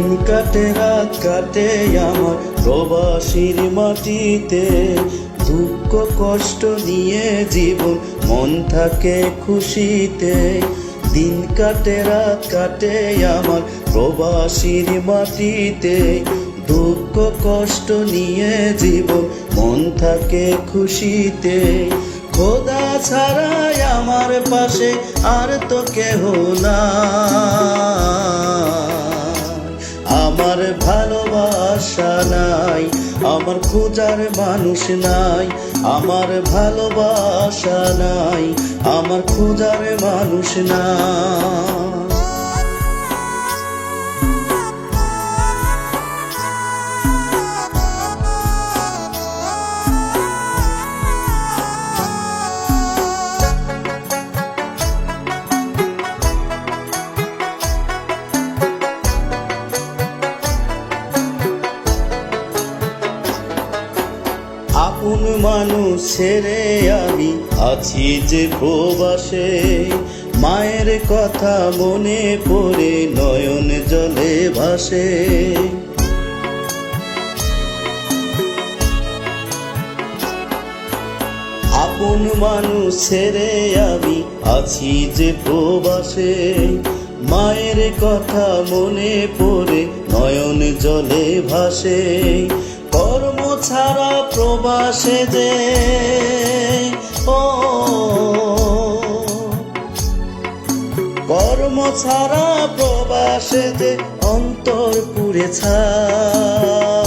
দিন কাটে, রাত কাটে আমার প্রবাসীর মাটিতে। দুঃখ, কষ্ট নিয়ে জীবন, মন থাকে খুশিতে। দিন কাটে, রাত কাটে আমার প্রবাসীর মাটিতে। দুঃখ, কষ্ট নিয়ে জীবন, মন থাকে খুশিতে। খোদা ছাড়াই আমার পাশে আর তো কেহ না। আমার ভালোবাসা নাই আমার খোঁজার মানুষ নাই আমার ভালোবাসা নাই আমার খোঁজার মানুষ নাই। আপন মানুষ ছেড়ে আমি আছি যে প্রবাসে। মায়ের কথা মনে পড়ে নয়ন জলে ভাসে। আপন মানুষ ছেড়ে আমি আছি যে প্রবাসে। মায়ের কথা মনে পড়ে নয়ন জলে ভাসে। ছাড়া প্রবাসে যে ও। কর্ম ছাড়া প্রবাসে যে অন্তর ছায়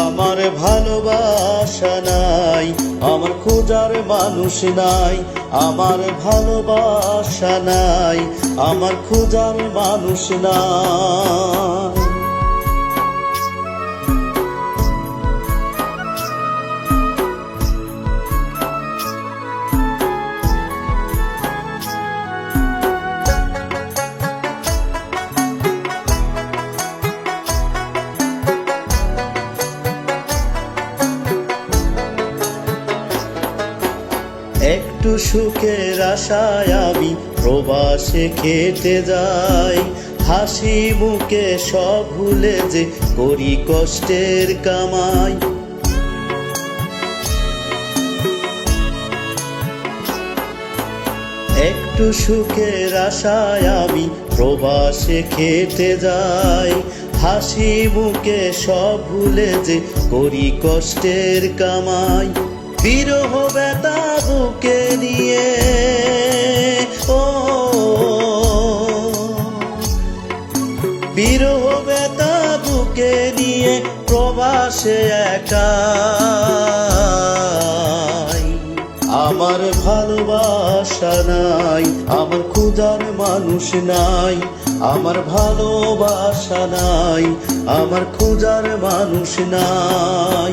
আমার ভালোবাসা নাই, আমার খোঁজার মানুষ নাই, আমার ভালোবাসা নাই, আমার খোঁজার মানুষ নাই। একটু সুখের আশায় আমি প্রবাসে খেতে যাই। হাসি মুখে সব ভুলে যে করি কষ্টের কামাই। একটু সুখের আশায় আমি প্রবাসে খেতে যাই। হাসি মুখে সব ভুলে যে করি কষ্টের কামাই। বিরহ ব্যথা বুকে নিয়ে ও, বিরহ ব্যথা বুকে নিয়ে প্রবাসে একা আমার ভালোবাসা নাই, আমার ক্ষুদার মানুষ নাই, আমার ভালোবাসা নাই, আমার খোঁজার মানুষ নাই।